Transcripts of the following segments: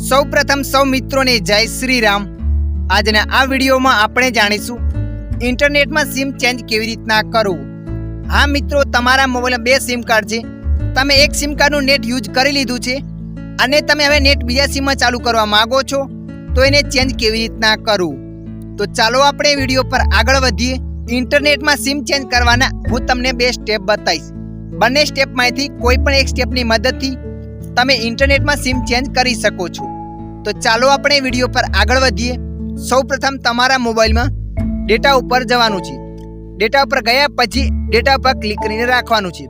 સૌ પ્રથમ સૌ મિત્રોને જય શ્રી રામ આજના આ વિડીયોમાં આપણે જાણીશું, ઇન્ટરનેટમાં સિમ ચેન્જ કેવી રીતના કરવું? હા મિત્રો, તમારા મોબાઈલમાં બે સિમ કાર્ડ છે. તમે એક સિમ કાર્ડનું નેટ યુઝ કરી લીધું છે અને તમે હવે નેટ બીજા સિમમાં ચાલુ કરવા માંગો છો, તો એને ચેન્જ કેવી રીતના કરવું? તો ચાલો આપણે વીડિયો પર આગળ વધીએ. ઇન્ટરનેટમાં સિમ ચેન્જ કરવાના હું તમને બે સ્ટેપ બતાવીશ. બંને સ્ટેપમાંથી કોઈ પણ એક સ્ટેપની મદદથી તમે ઇન્ટરનેટમાં સિમ ચેન્જ કરી શકો છો. તો ચાલો આપણે વીડિયો પર આગળ વધીએ. સૌપ્રથમ તમારા મોબાઈલમાં ડેટા ઉપર જવાનું છે. ડેટા ઉપર ગયા પછી ડેટા પર ક્લિક કરીને રાખવાનું છે.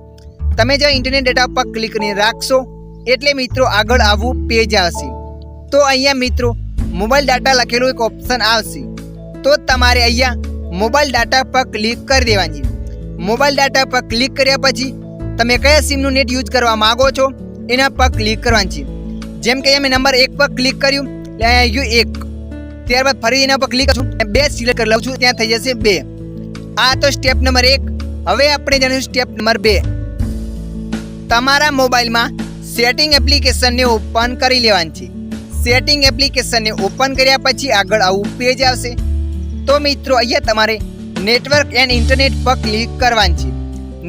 તમે જો ઇન્ટરનેટ ડેટા પર ક્લિક કરીને રાખશો, એટલે મિત્રો આગળ આવવું પેજ આવશે. તો અહીંયા મિત્રો મોબાઈલ ડાટા લખેલું એક ઓપ્શન આવશે. તો તમારે અહીંયા મોબાઈલ ડાટા પર ક્લિક કરી દેવાની મોબાઈલ ડાટા પર ક્લિક કર્યા પછી તમે કયા સિમનું નેટ યુઝ કરવા માંગો છો? એના પર ક્લિક કરવાની છે. જેમ કે મેં નંબર એક પર ક્લિક કર્યું, એટલે અહીંયા આવ્યું એક. ત્યારબાદ ફરી એના પર ક્લિક કરશું બે સિલેક્ટ કરી લઉં છું, ત્યાં થઈ જશે બે. આ તો સ્ટેપ નંબર એક. હવે આપણે જાણીશું સ્ટેપ નંબર બે. તમારા મોબાઈલમાં સેટિંગ એપ્લિકેશનને ઓપન કરી લેવાની છે. સેટિંગ એપ્લિકેશનને ઓપન કર્યા પછી આગળ આવું પેજ આવશે. તો મિત્રો, અહીંયા તમારે નેટવર્ક એન્ડ ઇન્ટરનેટ પર ક્લિક કરવાની છે.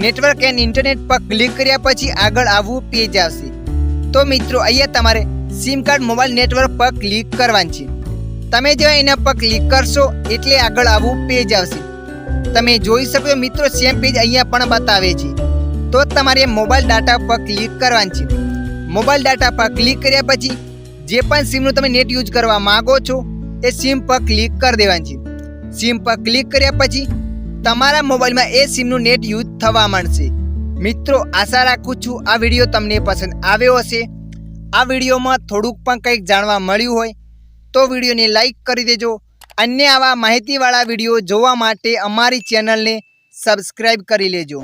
નેટવર્ક એન્ડ ઇન્ટરનેટ પર ક્લિક કર્યા પછી આગળ આવું પેજ આવશે. તો મિત્રો, અહીંયા તમારે સિમ કાર્ડ મોબાઈલ નેટવર્ક પર ક્લિક કરવાની છે. તમે જો એના પર ક્લિક કરશો, એટલે આગળ આવું પેજ આવશે. તમે જોઈ શકો મિત્રો સેમ પેજ અહીંયા પણ બતાવે છે. તો તમારે મોબાઈલ ડાટા પર ક્લિક કરવાની છે. મોબાઈલ ડાટા પર ક્લિક કર્યા પછી, જે પણ સિમનું તમે નેટ યુઝ કરવા માંગો છો, એ સિમ પર ક્લિક કરી દેવાની છે. સિમ પર ક્લિક કર્યા પછી, તમારા મોબાઈલમાં એ સિમનું નેટ યુઝ થવા માંડશે. મિત્રો, આશા રાખું છું આ વીડિયો તમને પસંદ આવ્યો હશે. આ વિડીયોમાં થોડુંક પણ કંઈક જાણવા મળ્યું હોય, તો વિડીયોને લાઈક કરી દેજો. અન્ય આવા માહિતીવાળા વીડિયો જોવા માટે અમારી ચેનલને સબસ્ક્રાઈબ કરી લેજો.